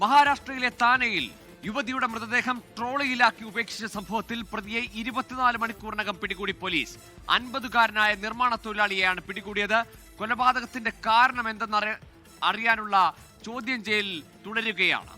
മഹാരാഷ്ട്രയിലെ താനെയിൽ യുവതിയുടെ മൃതദേഹം ട്രോളിയിലാക്കി ഉപേക്ഷിച്ച സംഭവത്തിൽ പ്രതിയെ ഇരുപത്തിനാല് മണിക്കൂറിനകം പിടികൂടി പോലീസ്. അൻപതുകാരനായ നിർമ്മാണ തൊഴിലാളിയെയാണ് പിടികൂടിയത്. കൊലപാതകത്തിന്റെ കാരണം എന്തെന്ന് അറിയാനുള്ള ചോദ്യം ചെയ്യൽ തുടരുകയാണ്.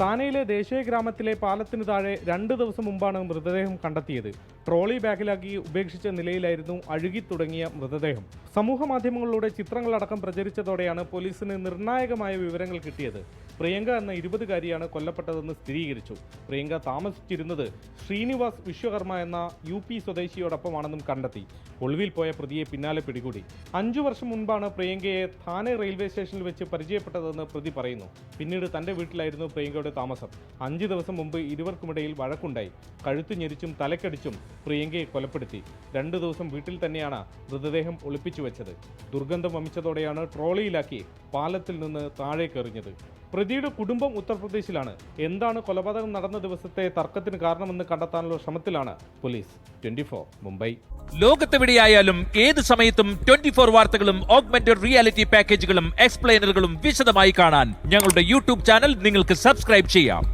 താനയിലെ ദേശീയ ഗ്രാമത്തിലെ പാലത്തിന് താഴെ രണ്ട് ദിവസം മുമ്പാണ് മൃതദേഹം കണ്ടെത്തിയത്. ട്രോളി ബാഗിലാക്കി ഉപേക്ഷിച്ച നിലയിലായിരുന്നു അഴുകി തുടങ്ങിയ മൃതദേഹം. സമൂഹ മാധ്യമങ്ങളിലൂടെ ചിത്രങ്ങളടക്കം പ്രചരിച്ചതോടെയാണ് പോലീസിന് നിർണായകമായ വിവരങ്ങൾ കിട്ടിയത്. പ്രിയങ്ക എന്ന ഇരുപതുകാരിയാണ് കൊല്ലപ്പെട്ടതെന്ന് സ്ഥിരീകരിച്ചു. പ്രിയങ്ക താമസിച്ചിരുന്നത് ശ്രീനിവാസ് വിശ്വകർമ്മ എന്ന യു പി സ്വദേശിയോടൊപ്പമാണെന്നും കണ്ടെത്തി. ഒളിവിൽ പോയ പ്രതിയെ പിന്നാലെ പിടികൂടി. അഞ്ചു വർഷം മുൻപാണ് പ്രിയങ്കയെ താനെ റെയിൽവേ സ്റ്റേഷനിൽ വെച്ച് പരിചയപ്പെട്ടതെന്ന് പ്രതി പറയുന്നു. പിന്നീട് തന്റെ വീട്ടിലായിരുന്നു പ്രിയങ്കയുടെ താമസം. അഞ്ച് ദിവസം മുമ്പ് ഇരുവർക്കുമിടയിൽ വഴക്കുണ്ടായി. കഴുത്തു ഞെരിച്ചും തലക്കടിച്ചും പ്രിയങ്കയെ കൊലപ്പെടുത്തി. രണ്ടു ദിവസം വീട്ടിൽ തന്നെയാണ് മൃതദേഹം ഒളിപ്പിച്ചു വെച്ചത്. ദുർഗന്ധം വമിച്ചതോടെയാണ് ട്രോളിയിലാക്കി പാലത്തിൽ നിന്ന് താഴേക്കെറിഞ്ഞത് പ്രതിയുടെ കുടുംബം ഉത്തർപ്രദേശിലാണ്. എന്താണ് കൊലപാതകം നടന്ന ദിവസത്തെ തർക്കത്തിന് കാരണമെന്ന് കണ്ടെത്താനുള്ള ശ്രമത്തിലാണ് പോലീസ്. ട്വന്റി മുംബൈ. ലോകത്തെവിടെയായാലും ഏത് സമയത്തും ട്വന്റി ഫോർ വാർത്തകളും ഓഗ്മെന്റഡ് റിയാലിറ്റി പാക്കേജുകളും എക്സ്പ്ലെയിനറുകളും വിശദമായി കാണാൻ ഞങ്ങളുടെ യൂട്യൂബ് ചാനൽ നിങ്ങൾക്ക് സബ്സ്ക്രൈബ് ചെയ്യാം.